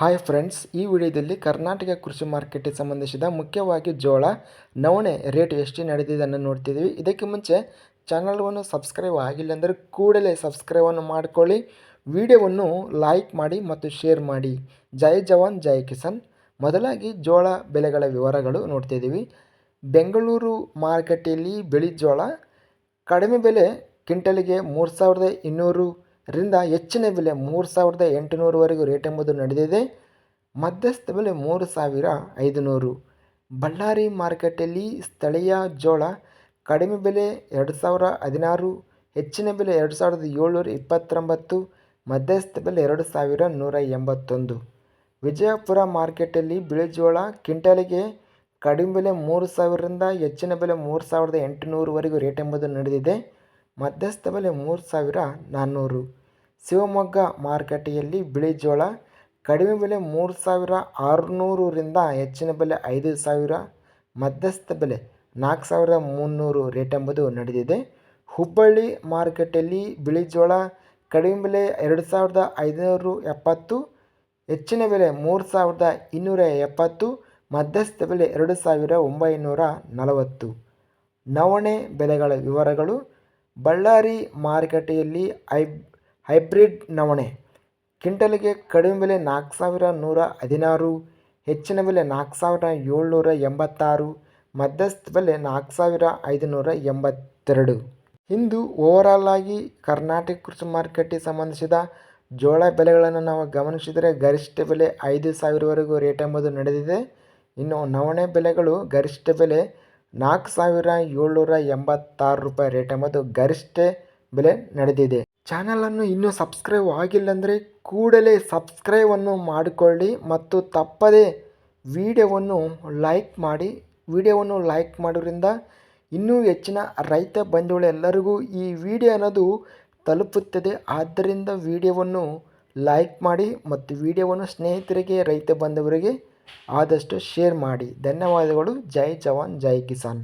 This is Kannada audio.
ಹಾಯ್ ಫ್ರೆಂಡ್ಸ್ ಈ ವಿಡಿಯೋದಲ್ಲಿ ಕರ್ನಾಟಕ ಕೃಷಿ ಮಾರ್ಕೆಟ್ಗೆ ಸಂಬಂಧಿಸಿದ ಮುಖ್ಯವಾಗಿ ಜೋಳ, ನವಣೆ ರೇಟ್ ಎಷ್ಟು ನಡೆದಿದ್ದನ್ನು ನೋಡ್ತಿದ್ದೀವಿ ಇದಕ್ಕೆ ಮುಂಚೆ ಚಾನಲ್ವನ್ನು ಸಬ್ಸ್ಕ್ರೈಬ್ ಆಗಿಲ್ಲ ಅಂದರೆ ಕೂಡಲೇ ಸಬ್ಸ್ಕ್ರೈಬನ್ನು ಮಾಡಿಕೊಳ್ಳಿ. ವಿಡಿಯೋವನ್ನು ಲೈಕ್ ಮಾಡಿ ಮತ್ತು ಶೇರ್ ಮಾಡಿ. ಜೈ ಜವಾನ್, ಜೈ ಕಿಸಾನ್. ಮೊದಲಾಗಿ ಜೋಳ ಬೆಲೆಗಳ ವಿವರಗಳು ನೋಡ್ತಿದ್ದೀವಿ ಬೆಂಗಳೂರು ಮಾರುಕಟ್ಟೆಯಲ್ಲಿ ಬಿಳಿ ಜೋಳ, ಕಡಿಮೆ ಬೆಲೆ ಕ್ವಿಂಟಲಿಗೆ ಮೂರು ಸಾವಿರದ ಇನ್ನೂರು ರಿಂದ ಹೆಚ್ಚಿನ ಬೆಲೆ ಮೂರು ಸಾವಿರದ ಎಂಟುನೂರವರೆಗೂ ರೇಟ್ ಎಂಬುದು ನಡೆದಿದೆ. ಮಧ್ಯಸ್ಥ ಬೆಲೆ ಮೂರು ಸಾವಿರ ಐದುನೂರು. ಬಳ್ಳಾರಿ ಮಾರುಕಟ್ಟೆಯಲ್ಲಿ ಸ್ಥಳೀಯ ಜೋಳ ಕಡಿಮೆ ಬೆಲೆ ಎರಡು ಸಾವಿರ ಹದಿನಾರು, ಹೆಚ್ಚಿನ ಬೆಲೆ ಎರಡು ಸಾವಿರದ ಏಳ್ನೂರ ಇಪ್ಪತ್ತೊಂಬತ್ತು, ಮಧ್ಯಸ್ಥ ಬೆಲೆ ಎರಡು ಸಾವಿರ ನೂರ ಎಂಬತ್ತೊಂದು. ವಿಜಯಪುರ ಮಾರ್ಕೆಟಲ್ಲಿ ಬಿಳಿ ಜೋಳ ಕ್ವಿಂಟಲಿಗೆ ಕಡಿಮೆ ಬೆಲೆ ಮೂರು ಸಾವಿರದಿಂದ ಹೆಚ್ಚಿನ ಬೆಲೆ ಮೂರು ಸಾವಿರದ ಎಂಟುನೂರವರೆಗೂ ರೇಟ್ ಎಂಬುದು ನಡೆದಿದೆ. ಮಧ್ಯಸ್ಥ ಬೆಲೆ ಮೂರು ಸಾವಿರ ನಾನ್ನೂರು. ಶಿವಮೊಗ್ಗ ಮಾರುಕಟ್ಟೆಯಲ್ಲಿ ಬಿಳಿ ಜೋಳ ಕಡಿಮೆ ಬೆಲೆ ಮೂರು ಸಾವಿರ ಆರುನೂರರಿಂದ ಹೆಚ್ಚಿನ ಬೆಲೆ ಐದು ಸಾವಿರ ಮಧ್ಯಸ್ಥ ಬೆಲೆ ನಾಲ್ಕು ಸಾವಿರದ ಮುನ್ನೂರು ರೇಟ್ ಎಂಬುದು ನಡೆದಿದೆ. ಹುಬ್ಬಳ್ಳಿ ಮಾರುಕಟ್ಟೆಯಲ್ಲಿ ಬಿಳಿ ಜೋಳ ಕಡಿಮೆ ಬೆಲೆ ಎರಡು ಸಾವಿರದ ಐದುನೂರು ಎಪ್ಪತ್ತು, ಹೆಚ್ಚಿನ ಬೆಲೆ ಮೂರು ಸಾವಿರದ ಇನ್ನೂರ ಎಪ್ಪತ್ತು ಮಧ್ಯಸ್ಥ ಬೆಲೆ ಎರಡು ಸಾವಿರ ಒಂಬೈನೂರ ನಲವತ್ತು. ನವಣೆ ಬೆಲೆಗಳ ವಿವರಗಳು. ಬಳ್ಳಾರಿ ಮಾರುಕಟ್ಟೆಯಲ್ಲಿ ಐ ಹೈಬ್ರಿಡ್ ನವಣೆ. ಕ್ವಿಂಟಲಿಗೆ ಕಡಿಮೆ ಬೆಲೆ ನಾಲ್ಕು ಸಾವಿರ ನೂರ ಹದಿನಾರು, ಹೆಚ್ಚಿನ ಬೆಲೆ ನಾಲ್ಕು ಸಾವಿರ ಏಳ್ನೂರ ಎಂಬತ್ತಾರು, ಮಧ್ಯಸ್ಥ ಬೆಲೆ ನಾಲ್ಕು ಸಾವಿರ ಐದುನೂರ ಎಂಬತ್ತೆರಡು. ಇಂದು ಓವರಾಲ್ ಆಗಿ ಕರ್ನಾಟಕ ಕೃಷಿ ಮಾರುಕಟ್ಟೆಗೆ ಸಂಬಂಧಿಸಿದ ಜೋಳ ಬೆಲೆಗಳನ್ನು ನಾವು ಗಮನಿಸಿದರೆ ಗರಿಷ್ಠ ಬೆಲೆ ಐದು ಸಾವಿರವರೆಗೂ ರೇಟ್ ಎಂಬುದು ನಡೆದಿದೆ. ಇನ್ನು ನವಣೆ ಬೆಲೆಗಳು ಗರಿಷ್ಠ ಬೆಲೆ ನಾಲ್ಕು ಸಾವಿರ ಏಳ್ನೂರ ಎಂಬತ್ತಾರು ರೂಪಾಯಿ ರೇಟ್ ಎಂಬುದು ಗರಿಷ್ಠ ಬೆಲೆ ನಡೆದಿದೆ. ಚಾನಲನ್ನು ಇನ್ನೂ ಸಬ್ಸ್ಕ್ರೈಬ್ ಆಗಿಲ್ಲ ಅಂದರೆ ಕೂಡಲೇ ಸಬ್ಸ್ಕ್ರೈಬನ್ನು ಮಾಡಿಕೊಳ್ಳಿ ಮತ್ತು ತಪ್ಪದೇ ವಿಡಿಯೋವನ್ನು ಲೈಕ್ ಮಾಡಿ, ವಿಡಿಯೋವನ್ನು ಲೈಕ್ ಮಾಡೋದ್ರಿಂದ ಇನ್ನೂ ಹೆಚ್ಚಿನ ರೈತ ಬಂಧುಗಳೆಲ್ಲರಿಗೂ ಈ ವಿಡಿಯೋ ಅನ್ನೋದು ತಲುಪುತ್ತದೆ. ಆದ್ದರಿಂದ ವಿಡಿಯೋವನ್ನು ಲೈಕ್ ಮಾಡಿ ಮತ್ತು ವಿಡಿಯೋವನ್ನು ಸ್ನೇಹಿತರಿಗೆ, ರೈತ ಬಂಧುವರಿಗೆ ಆದಷ್ಟು ಶೇರ್ ಮಾಡಿ. ಧನ್ಯವಾದಗಳು. ಜೈ ಜವಾನ್, ಜೈ ಕಿಸಾನ್.